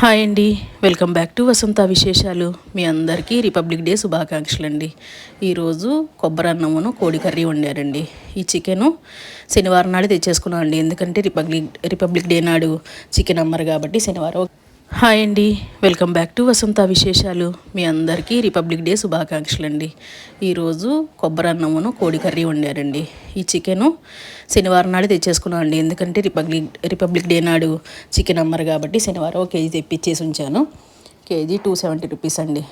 Hi అండి. Welcome back to వసంత విశేషాలు. మీ అందరికీ రిపబ్లిక్ డే శుభాకాంక్షలు అండి ఈరోజు కొబ్బరి అన్నమును కోడి కర్రీ వండారండి. ఈ చికెను శనివారం నాడు తెచ్చేసుకున్నాం అండి ఎందుకంటే రిపబ్లిక్ రిపబ్లిక్ డే నాడు చికెన్ అమ్మరు కాబట్టి శనివారం హాయ్ అండి. వెల్కమ్ బ్యాక్ టు వసంత విశేషాలు. మీ అందరికీ రిపబ్లిక్ డే శుభాకాంక్షలు అండి ఈరోజు కొబ్బరి అన్నమును కోడి కర్రీ వండారండి. ఈ చికెను శనివారం నాడు తెచ్చేసుకున్నాం అండి. ఎందుకంటే రిపబ్లిక్ రిపబ్లిక్ డే నాడు చికెన్ అమ్మరు కాబట్టి శనివారం ఒక కేజీ తెప్పించేసి ఉంచాను. కేజీ టూ సెవెంటీ రూపీస్ అండి.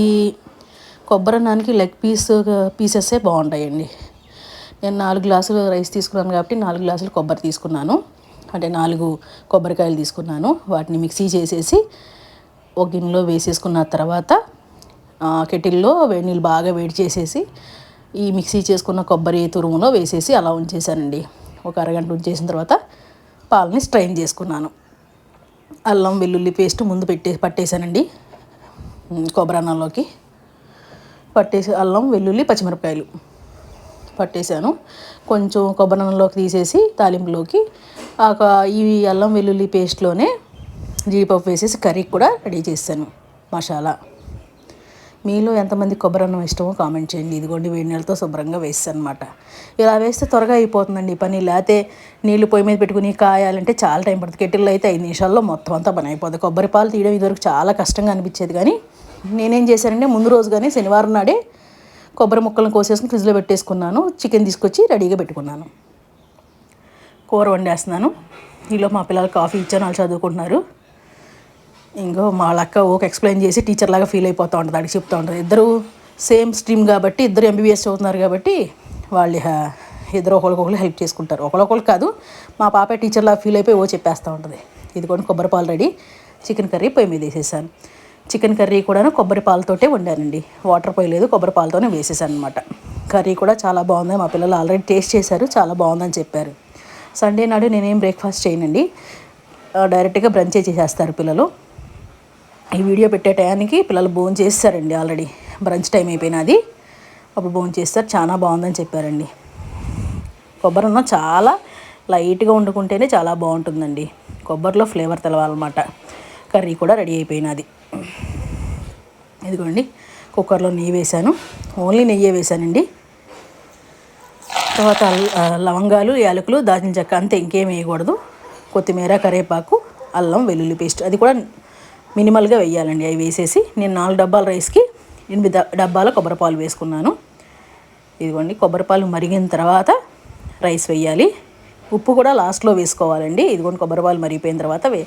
ఈ కొబ్బరి అన్నానికి లెగ్ పీస్ పీసెస్సే బాగుంటాయండి. నేను నాలుగు గ్లాసులు రైస్ తీసుకున్నాను కాబట్టి నాలుగు గ్లాసులు కొబ్బరి తీసుకున్నాను. అంటే నాలుగు కొబ్బరికాయలు తీసుకున్నాను. వాటిని మిక్సీ చేసేసి ఒక గిన్నెలో వేసేసుకున్న తర్వాత కెటిల్లో వేడి నీళ్ళు బాగా వేడి చేసేసి ఈ మిక్సీ చేసుకున్న కొబ్బరి తురుములో వేసేసి అలా ఉంచేసానండి ఒక అరగంట ఉంచేసిన తర్వాత పాలని స్ట్రైన్ చేసుకున్నాను. అల్లం వెల్లుల్లి పేస్ట్ ముందు పెట్టే పట్టేశానండి. కొబ్బరి అన్నంలోకి. పట్టేసి అల్లం వెల్లుల్లి పచ్చిమిరపకాయలు. పట్టేశాను. కొంచెం కొబ్బరి అన్నంలోకి తీసేసి తాలింపులోకి ఈ అల్లం వెల్లుల్లి పేస్ట్లోనే జీడిపప్పు వేసేసి కర్రీ కూడా రెడీ చేశాను. మసాలా. మీలో ఎంతమంది కొబ్బరి అన్నం ఇష్టమో కామెంట్ చేయండి. ఇదిగోండి వేడి నీళ్ళతో శుభ్రంగా వేస్తాను అనమాట ఇలా వేస్తే త్వరగా అయిపోతుందండి పని. లేకపోతే నీళ్ళు పొయ్యి మీద పెట్టుకుని కాయాలంటే చాలా టైం పడుతుంది. కెటిల్లో అయితే ఐదు నిమిషాల్లో మొత్తం అంతా పని అయిపోతుంది కొబ్బరి పాలు తీయడం ఇదివరకు చాలా కష్టంగా అనిపించేది కానీ నేనేం చేశానంటే ముందు రోజు కానీ శనివారం నాడే కొబ్బరి ముక్కలను కోసేసుకుని ఫ్రిడ్జ్లో పెట్టేసుకున్నాను. చికెన్ తీసుకొచ్చి రెడీగా పెట్టుకున్నాను. కూర వండేస్తున్నాను. ఈలో మా పిల్లలు కాఫీ ఇచ్చాను వాళ్ళు చదువుకుంటున్నారు. ఇంకో మా లక్క ఓక ఎక్స్ప్లెయిన్ చేసి టీచర్ లాగా ఫీల్ అయిపోతూ ఉంటుంది అడిగి చెప్తూ ఉంటుంది. ఇద్దరు సేమ్ స్ట్రీమ్ కాబట్టి ఇద్దరు ఎంబీబీఎస్ చదువుతున్నారు కాబట్టి వాళ్ళు ఇద్దరు ఒకరికొకరు హెల్ప్ చేసుకుంటారు. ఒకరికొకరు కాదు మా పాప టీచర్లా ఫీల్ అయిపోయి ఓ చెప్పేస్తూ ఉంటుంది. ఇది కూడా కొబ్బరి పాలు రెడీ చికెన్ కర్రీ పొయ్యి మీద వేసేసాను. చికెన్ కర్రీ కూడా కొబ్బరి పాలతోటే వండానండి. వాటర్ పోయలేదు కొబ్బరి పాలతోనే వేసేసాను అనమాట కర్రీ కూడా చాలా బాగుంది మా పిల్లలు ఆల్రెడీ టేస్ట్ చేశారు చాలా బాగుందని చెప్పారు. సండే నాడు నేనేం బ్రేక్ఫాస్ట్ చేయనండి. డైరెక్ట్గా బ్రంచే చేసేస్తారు పిల్లలు. ఈ వీడియో పెట్టే టయానికి పిల్లలు భోజనం చేస్తారండి ఆల్రెడీ. Branch time అయిపోయినది. అప్పుడు భోజనం చేస్తారు చాలా బాగుందని చెప్పారండి. కొబ్బరి అన్నం చాలా లైట్గా వండుకుంటేనే చాలా బాగుంటుందండి. కొబ్బరిలో ఫ్లేవర్ తెలవాలన్నమాట. కర్రీ కూడా రెడీ అయిపోయినది. ఇదిగోండి కుక్కర్లో నెయ్యి వేశాను. ఓన్లీ నెయ్యే వేశానండి. తర్వాత లవంగాలు యాలకులు దాచిన చెక్క అంతే ఇంకేం వేయకూడదు. కొత్తిమీర కరివేపాకు అల్లం వెల్లుల్లి పేస్ట్ అది కూడా మినిమల్గా వేయాలండి. అవి వేసేసి నేను నాలుగు డబ్బాల రైస్కి ఎనిమిది డబ్బాల కొబ్బరిపాలు వేసుకున్నాను. ఇదిగోండి కొబ్బరిపాలు మరిగిన తర్వాత రైస్ వేయాలి. ఉప్పు కూడా లాస్ట్లో వేసుకోవాలండి. ఇదిగోండి కొబ్బరిపాలు మరిగిపోయిన తర్వాత వే